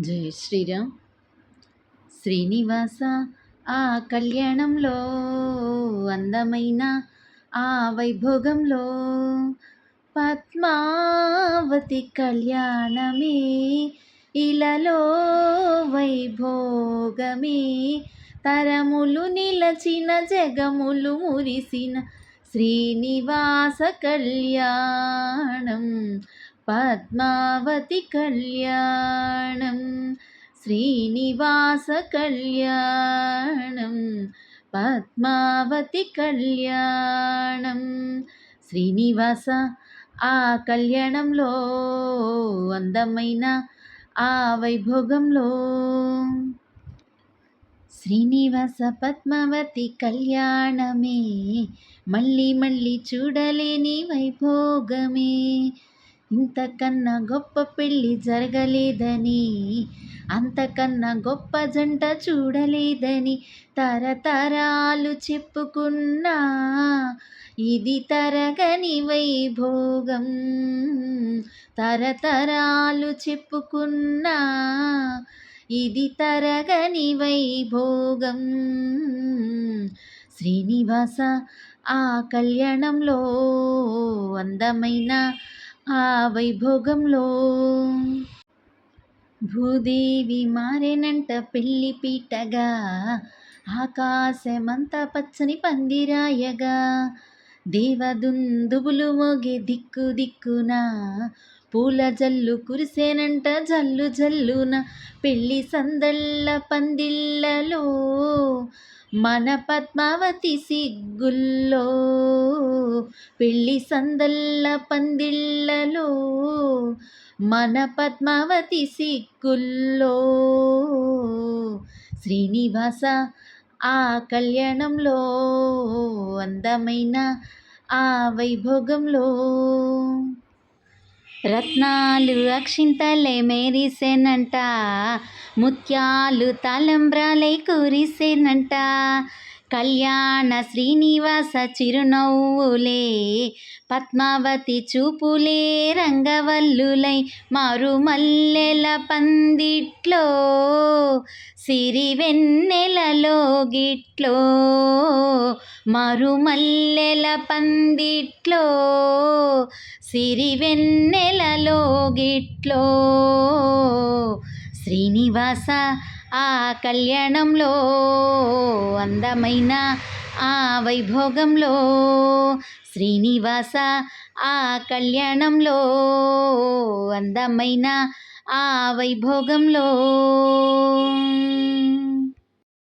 జై శ్రీరామ్. శ్రీనివాస ఆ కళ్యాణంలో అందమైన ఆ వైభోగంలో పద్మావతి కళ్యాణమే ఇలలో వైభోగమే తరములు నిలచిన జగములు మురిసిన శ్రీనివాస కళ్యాణం. పద్మావతి కళ్యాణం శ్రీనివాస కళ్యాణం పద్మావతి కళ్యాణం శ్రీనివాస ఆ కళ్యాణంలో అందమైన ఆ వైభోగంలో. శ్రీనివాస పద్మావతి కళ్యాణమే మళ్ళీ మళ్ళీ చూడలేని వైభోగమే. ఇంతకన్నా గొప్ప పెళ్ళి జరగలేదని అంతకన్నా గొప్ప జంట చూడలేదని తరతరాలు చెప్పుకున్నా. ఇది తరగని వైభోగం తరతరాలు చెప్పుకున్నా. ఇది తరగని వైభోగం శ్రీనివాస ఆ కళ్యాణంలో అందమైన ఆ వైభోగంలో. భూదేవి మారేనంట పెళ్ళి పీటగా ఆకాశమంతా పచ్చని పందిరాయగా. దేవదుందుబులు మోగే దిక్కు దిక్కున పూల జల్లు కురిసేనంట జల్లు జల్లున. పెళ్ళి సందళ్ళ పందిళ్ళలో మన పద్మావతి సిగ్గుల్లో పెళ్ళి సందల్ల పందిళ్ళలో. మన పద్మావతి సిగ్గుల్లో శ్రీనివాస ఆ కళ్యాణంలో అందమైన ఆ వైభోగంలో. రత్నాలు అక్షింతలే మేరిసేనంట ముత్యాలు తలంబ్రాలై కురిసేనంట. కళ్యాణ శ్రీనివాస చిరునవ్వులే పద్మావతి చూపులే రంగవల్లులై మారుమల్లెల పందిట్లో సిరి వెన్నెలలో గిట్లో మరుమల్లెల పందిట్లో సిరి వెన్నెలలో గిట్లో. శ్రీనివాస ఆ కళ్యాణంలో అందమైన ఆ వైభోగంలో శ్రీనివాస ఆ కళ్యాణంలో అందమైన ఆ వైభోగంలో.